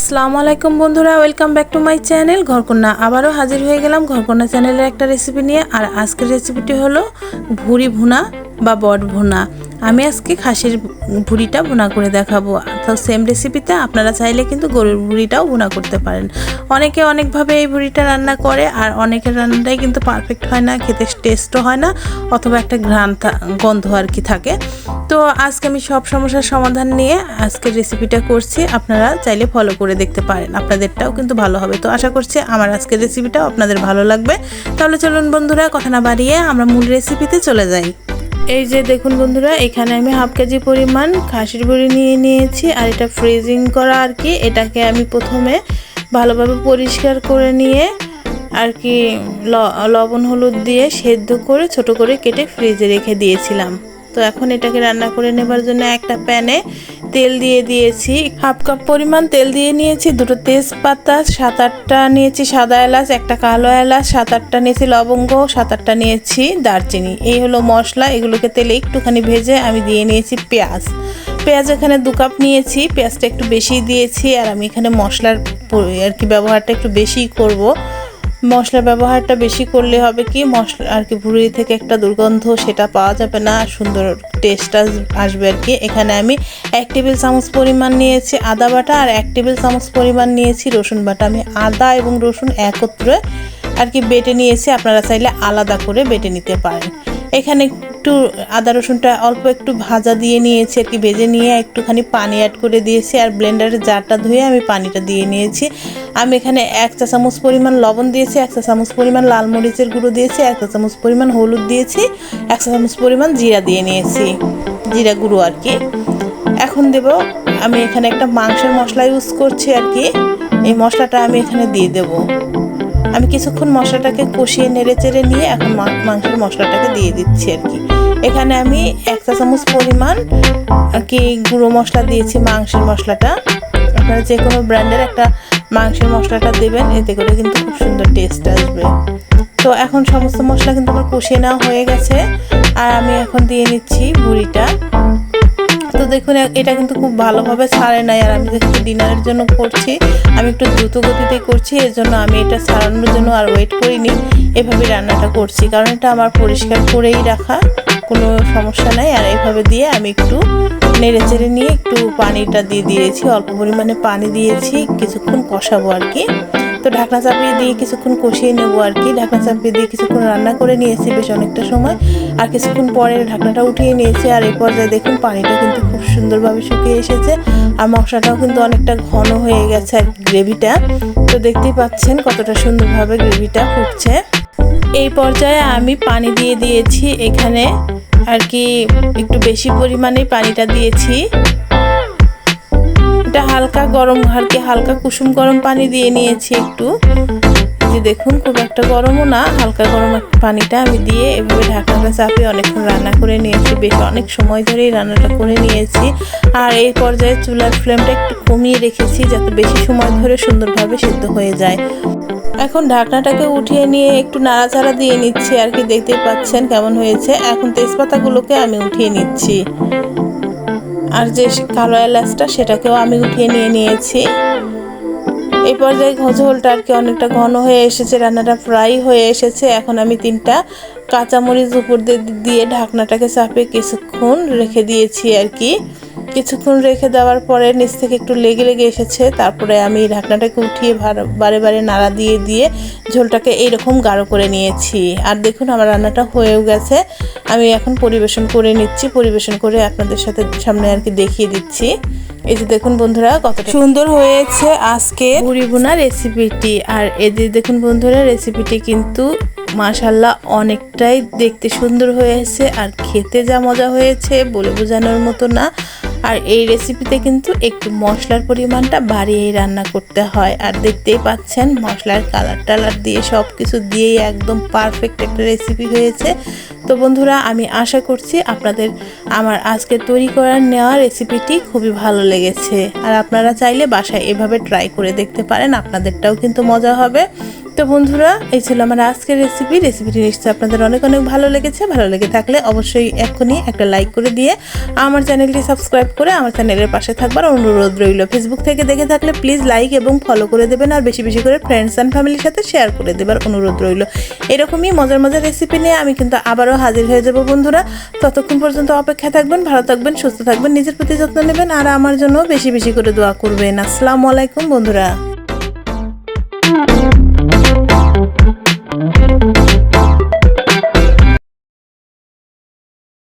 আসসালামু আলাইকুম বন্ধুরা welcome back to my channel Gharkanya, আবারও হাজির হয়ে গেলাম ঘরকন্যা চ্যানেলের একটা রেসিপি নিয়ে। আর আজকের রেসিপিটি হলো ভুড়ি ভুনা বা বট ভুনা। আমি আজকে খাসির ভুড়িটা বোনা করে দেখাবো। তো সেম রেসিপিতে আপনারা চাইলে কিন্তু গরুর ভুড়িটাও বোনা করতে পারেন। অনেকে অনেকভাবে এই ভুড়িটা রান্না করে আর অনেকের রান্নাটাই কিন্তু পারফেক্ট হয় না, খেতে টেস্টও হয় না অথবা একটা ঘ্রাণ গন্ধ আর কি থাকে। তো আজকে আমি সব সমস্যার সমাধান নিয়ে আজকের রেসিপিটা করছি। আপনারা চাইলে ফলো করে দেখতে পারেন। আপনাদেরটাও কিন্তু ভালো হবে। তো আশা করছি আমার আজকের রেসিপিটাও আপনাদের ভালো লাগবে। তাহলে চলুন বন্ধুরা, কথা না বাড়িয়ে আমরা মূল রেসিপিতে চলে যাই। এই যে দেখুন বন্ধুরা, এখানে আমি হাফ কেজি পরিমাণ খাসির বড়ি নিয়ে নিয়েছি আর এটা ফ্রিজিং করা আর কি। এটাকে আমি প্রথমে ভালোভাবে পরিষ্কার করে নিয়ে আর কি লবণ হলুদ দিয়ে সেদ্ধ করে ছোট করে কেটে ফ্রিজে রেখে দিয়েছিলাম। তো এখন এটাকে রান্না করে নেবার জন্য একটা প্যানে তেল দিয়ে দিয়েছি। হাফ কাপ পরিমাণ তেল দিয়ে নিয়েছি, দুটো তেজপাতা, সাত আটটা নিয়েছি সাদা এলাচ, একটা কালো এলাচ, সাত আটটা নিয়েছি লবঙ্গ, সাত আটটা নিয়েছি দারচিনি। এই হলো মশলা, এগুলোকে তেলে একটুখানি ভেজে আমি দিয়ে নিয়েছি পেঁয়াজ। পেঁয়াজ এখানে দু কাপ নিয়েছি, পেঁয়াজটা একটু বেশি দিয়েছি আর আমি এখানে মশলার আর কি ব্যবহারটা একটু বেশিই করব। মশলার ব্যবহারটা বেশি করলে হবে কি? মশলা আর কি ভুড়ি থেকে একটা দুর্গন্ধ সেটা পাওয়া যাবে না, সুন্দর টেস্ট আসবে আর কি। এখানে আমি এক টেবিল চামচ পরিমাণ নিয়েছি আদা বাটা আর এক টেবিল চামচ পরিমাণ নিয়েছি রসুন বাটা। আমি আদা এবং রসুন একত্রে আর কি বেটে নিয়েছি, আপনারা চাইলে আলাদা করে বেটে নিতে পারেন। এখানে একটু আদা রসুনটা অল্প একটু ভাজা দিয়ে নিয়েছি আর কি, ভেজে নিয়ে একটুখানি পানি অ্যাড করে দিয়েছি আর ব্লেন্ডারের জারটা ধুয়ে আমি পানিটা দিয়ে নিয়েছি। আমি এখানে এক চা চামচ পরিমাণ লবণ দিয়েছি, এক চা চামচ পরিমাণ লাল মরিচের গুঁড়ো দিয়েছি, এক চা চামচ পরিমাণ হলুদ দিয়েছি, এক চা চামচ পরিমাণ জিরা দিয়ে নিয়েছি, জিরা গুঁড়ো আর কি। এখন দেব আমি এখানে একটা মাংসের মশলা ইউজ করছি আর কি, এই মশলাটা আমি এখানে দিয়ে দেবো। আমি কিছুক্ষণ মশলাটাকে কষিয়ে নেড়ে চেড়ে নিয়ে এখন মাংসের মশলাটাকে দিয়ে দিচ্ছি আর কি। এখানে আমি এক চা চামচ পরিমাণ, আর কি, গুঁড়ো মশলা দিয়েছি মাংসের মশলাটা। আপনারা যে কোনো ব্র্যান্ডের একটা মাংসের মশলাটা দেবেন, এতে করে কিন্তু খুব সুন্দর টেস্ট আসবে। তো এখন সমস্ত মশলা কিন্তু আমার কষিয়ে নেওয়া হয়ে গেছে, আর আমি এখন দিয়ে নিচ্ছি বুড়িটা। তো দেখুন এটা কিন্তু খুব ভালোভাবে ছাড়ে নাই আর আমি যেহেতু ডিনারের জন্য করছি। আমি একটু দ্রুত গতিতে করছি, এর জন্য আমি এটা ছাড়ানোর জন্য আর ওয়েট করিনি। এভাবে রান্নাটা করছি, কারণ এটা আমার পরিষ্কার করেই রাখা, কোনো সমস্যা নাই। আর এভাবে দিয়ে আমি একটু নেড়ে চেড়ে নিয়ে একটু পানিটা দিয়ে দিয়েছি, অল্প পরিমাণে পানি দিয়েছি, কিছুক্ষণ কষাবো আর কি। তো ঢাকনা চাপিয়ে দিয়ে কিছুক্ষণ কষিয়ে নেব আর কি। ঢাকনা চাপিয়ে দিয়ে কিছুক্ষণ রান্না করে নিয়েছি বেশ অনেকটা সময়। আর কিছুক্ষণ পরে ঢাকনাটা উঠিয়ে নিয়েছি আর এই পর্যায়ে দেখুন পানিটা কিন্তু খুব সুন্দরভাবে শুকিয়ে এসেছে আর মশলাটাও কিন্তু অনেকটা ঘন হয়ে গেছে আর গ্রেভিটা। তো দেখতেই পাচ্ছেন কতটা সুন্দরভাবে গ্রেভিটা ফুটছে। এই পর্যায়ে আমি পানি দিয়ে দিয়েছি এখানে আর কি একটু বেশি পরিমাণে পানিটা দিয়েছি। এটা হালকা গরম, হালকে, হালকা কুসুম গরম পানি দিয়ে নিয়েছি একটু। যে দেখুন, খুব একটা গরমও না, হালকা গরম পানিটা আমি দিয়ে এভাবে ঢাকনাটা চাপিয়ে অনেকক্ষণ রান্না করে নিয়েছি। বেশ অনেক সময় ধরেই রান্নাটা করে নিয়েছি। আর এই পর্যায়ে চুলার ফ্লেমটা একটু কমিয়ে রেখেছি, যাতে বেশি সময় ধরে সুন্দরভাবে সিদ্ধ হয়ে যায়। এখন ঢাকনাটাকে উঠিয়ে নিয়ে একটু নাড়াচাড়া দিয়ে নিচ্ছি। আর কি দেখতেই পাচ্ছেন কেমন হয়েছে। এখন তেজপাতাগুলোকে আমি উঠিয়ে নিচ্ছি। আর যে কালো এলাচটা, সেটাকেও আমি উঠিয়ে নিয়ে নিয়েছি। এই পর্যায়ে ঝোলটা আর কি অনেকটা ঘন হয়ে এসেছে, রান্নাটা ফ্রাই হয়ে এসেছে। এখন আমি তিনটা কাঁচামরিচ উপর দিয়ে দিয়ে ঢাকনাটাকে চাপে কিছুক্ষণ রেখে দিয়েছি আর কি। কিছুক্ষণ রেখে দেওয়ার পরে নিচ থেকে একটু লেগে লেগে এসেছে। তারপরে আমি ঢাকনাটাকে উঠিয়ে বারে বারে নাড়া দিয়ে দিয়ে ঝোলটাকে এইরকম গাঢ় করে নিয়েছি। আর দেখুন আমার রান্নাটা হয়েও গেছে। আমি এখন পরিবেশন করে নিচ্ছি, পরিবেশন করে আপনাদের সাথে সামনে আর কি দেখিয়ে দিচ্ছি। এই যে দেখুন বন্ধুরা কত সুন্দর হয়েছে আজকে বুড়ি বোনা রেসিপিটি। আর এই যে দেখুন বন্ধুরা, রেসিপিটি কিন্তু মাশাল্লাহ অনেকটাই দেখতে সুন্দর হয়েছে। আর খেতে যা মজা হয়েছে বলে বোঝানোর মতো না। আর এই রেসিপিতে কিন্তু একটু মশলার পরিমাণটা বাড়িয়েই রান্না করতে হয়। আর দেখতেই পাচ্ছেন, মশলার কালার টালার দিয়ে সব কিছু দিয়েই একদম পারফেক্ট একটা রেসিপি হয়েছে। তো বন্ধুরা, আমি আশা করছি আপনাদের আমার আজকে তৈরি করার নেওয়া রেসিপিটি খুবই ভালো লেগেছে। আর আপনারা চাইলে বাসায় এভাবে ট্রাই করে দেখতে পারেন, আপনাদেরটাও কিন্তু মজা হবে। তো বন্ধুরা, এই ছিল আমার আজকের রেসিপি রেসিপিটি নিশ্চয়ই আপনাদের অনেক অনেক ভালো লেগেছে। ভালো লেগে থাকলে অবশ্যই এক্ষুনি একটা লাইক করে দিয়ে আমার চ্যানেলটি সাবস্ক্রাইব করে আমার চ্যানেলের পাশে থাকবার অনুরোধ রইল। ফেসবুক থেকে দেখে থাকলে প্লিজ লাইক এবং ফলো করে দেবেন আর বেশি বেশি করে ফ্রেন্ডস অ্যান্ড ফ্যামিলির সাথে শেয়ার করে দেবার অনুরোধ রইল। এরকমই মজার মজার রেসিপি নিয়ে আমি কিন্তু আবারও হাজির হয়ে যাব বন্ধুরা। ততক্ষণ পর্যন্ত অপেক্ষা থাকবেন, ভালো থাকবেন, সুস্থ থাকবেন, নিজের প্রতি যত্ন নেবেন আর আমার জন্য বেশি বেশি করে দোয়া করবেন। আসসালামু আলাইকুম বন্ধুরা।